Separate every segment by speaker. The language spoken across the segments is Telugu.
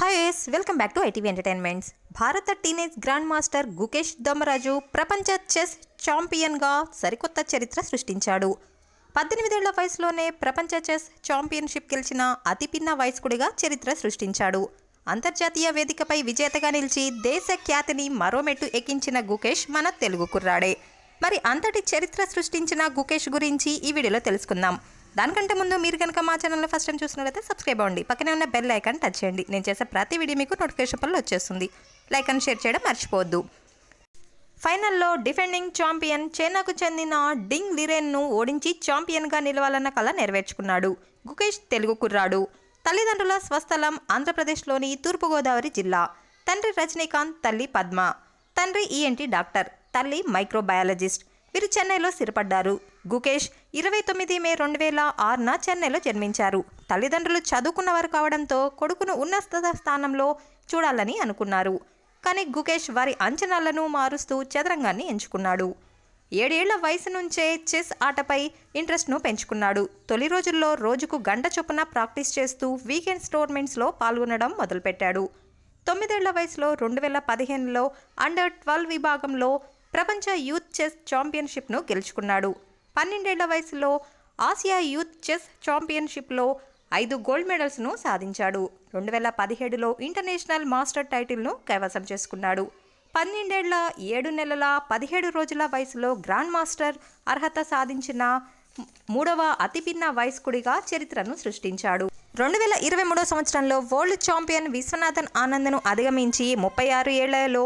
Speaker 1: Hi S welcome back to ITV entertainments భారత teenage grandmaster Gukesh Dommaraju ప్రపంచ చెస్ ఛాంపియన్గా సరికొత్త చరిత్ర సృష్టించాడు. పద్దెనిమిదేళ్ళ వయసులోనే ప్రపంచ చెస్ ఛాంపియన్షిప్ గెలిచిన అతిపిన్న వయస్కుడిగా చరిత్ర సృష్టించాడు. అంతర్జాతీయ వేదికపై విజేతగా నిలిచి దేశ ఖ్యాతిని మరో మెట్టు ఎక్కించిన గుకేష్ మన తెలుగు కుర్రాడే. మరి అంతటి చరిత్ర సృష్టించిన గుకేష్ గురించి ఈ వీడియోలో తెలుసుకుందాం. దానికంటే ముందు మీరు కనుక మా ఛానల్లో ఫస్ట్ టైం చూసినట్లయితే సబ్స్క్రైబ్ అవ్వండి. పక్కనే ఉన్న బెల్ ఐకాన్ టచ్ చేయండి. నేను చేసే ప్రతి వీడియో మీకు నోటిఫికేషన్ పనులు వచ్చేస్తుంది. లైక్ అండ్ షేర్ చేయడం మర్చిపోవద్దు. ఫైనల్లో డిఫెండింగ్ ఛాంపియన్ చైనాకు చెందిన డింగ్ లిరెన్ను ఓడించి ఛాంపియన్గా నిలవాలన్న కళ నెరవేర్చుకున్నాడు. గుకేష్ తెలుగు కుర్రాడు. తల్లిదండ్రుల స్వస్థలం ఆంధ్రప్రదేశ్లోని తూర్పుగోదావరి జిల్లా. తండ్రి రజనీకాంత్ తల్లి పద్మ. తండ్రి ఈఎన్టీ డాక్టర్. తల్లి మైక్రోబయాలజిస్ట్. వీరు చెన్నైలో స్థిరపడ్డారు. గుకేష్ ఇరవై తొమ్మిది మే రెండు వేల ఆరున చెన్నైలో జన్మించారు. తల్లిదండ్రులు చదువుకున్నవారు కావడంతో కొడుకును ఉన్నత స్థానంలో చూడాలని అనుకున్నారు. కానీ గుకేష్ వారి అంచనాలను మారుస్తూ చదరంగాన్ని ఎంచుకున్నాడు. ఏడేళ్ళ వయసు నుంచే చెస్ ఆటపై ఇంట్రెస్ట్ను పెంచుకున్నాడు. తొలి రోజుల్లో రోజుకు గంట చొప్పున ప్రాక్టీస్ చేస్తూ వీకెండ్స్ టోర్నమెంట్స్లో పాల్గొనడం మొదలుపెట్టాడు. తొమ్మిదేళ్ళ వయసులో రెండు వేల పదిహేనులో అండర్ ట్వెల్వ్ విభాగంలో ప్రపంచ యూత్ చెస్ ఛాంపియన్షిప్ను గెలుచుకున్నాడు. పన్నెండేళ్ళ వయసులో ఆసియా యూత్ చెస్ ఛాంపియన్షిప్లో ఐదు గోల్డ్ మెడల్స్ను సాధించాడు. రెండు వేల పదిహేడులో ఇంటర్నేషనల్ మాస్టర్ టైటిల్ను కైవసం చేసుకున్నాడు. పన్నెండేళ్ళ ఏడు నెలల పదిహేడు రోజుల వయసులో గ్రాండ్ మాస్టర్ అర్హత సాధించిన మూడవ అతిపిన్న వయస్కుడిగా చరిత్రను సృష్టించాడు. రెండు వేల ఇరవై మూడో సంవత్సరంలో వరల్డ్ ఛాంపియన్ విశ్వనాథన్ ఆనంద్ను అధిగమించి ముప్పై ఆరు ఏళ్ళలో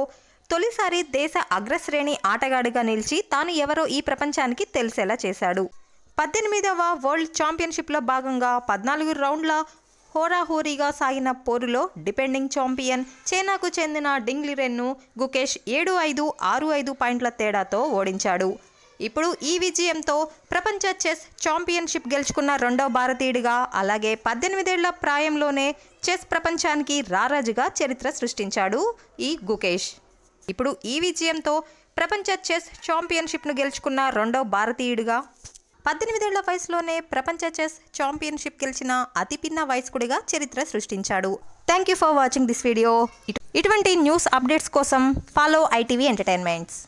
Speaker 1: తొలిసారి దేశ అగ్రశ్రేణి ఆటగాడిగా నిలిచి తాను ఎవరో ఈ ప్రపంచానికి తెలిసేలా చేశాడు. పద్దెనిమిదవ వరల్డ్ ఛాంపియన్షిప్లో భాగంగా పద్నాలుగు రౌండ్ల హోరాహోరీగా సాగిన పోరులో డిపెండింగ్ ఛాంపియన్ చైనాకు చెందిన డింగ్లిరెన్ను గుకేష్ ఏడు ఐదు ఆరు ఐదు పాయింట్ల తేడాతో ఓడించాడు. ఇప్పుడు ఈ విజయంతో ప్రపంచ చెస్ ఛాంపియన్షిప్ గెలుచుకున్న రెండవ భారతీయుడిగా అలాగే పద్దెనిమిదేళ్ళ ప్రాయంలోనే చెస్ ప్రపంచానికి రారాజుగా చరిత్ర సృష్టించాడు ఈ గుకేష్. ఇప్పుడు ఈ విజయంతో ప్రపంచ చెస్ ఛాంపియన్షిప్ను గెలుచుకున్న రెండవ భారతీయుడిగా పద్దెనిమిదేళ్ళ వయసులోనే ప్రపంచ చెస్ ఛాంపియన్షిప్ గెలిచిన అతి పిన్న వయస్కుడిగా చరిత్ర సృష్టించాడు. Thank you for watching this video ఇటువంటి న్యూస్ అప్డేట్స్ కోసం ఫాలో ఐటీవీ ఎంటర్టైన్మెంట్స్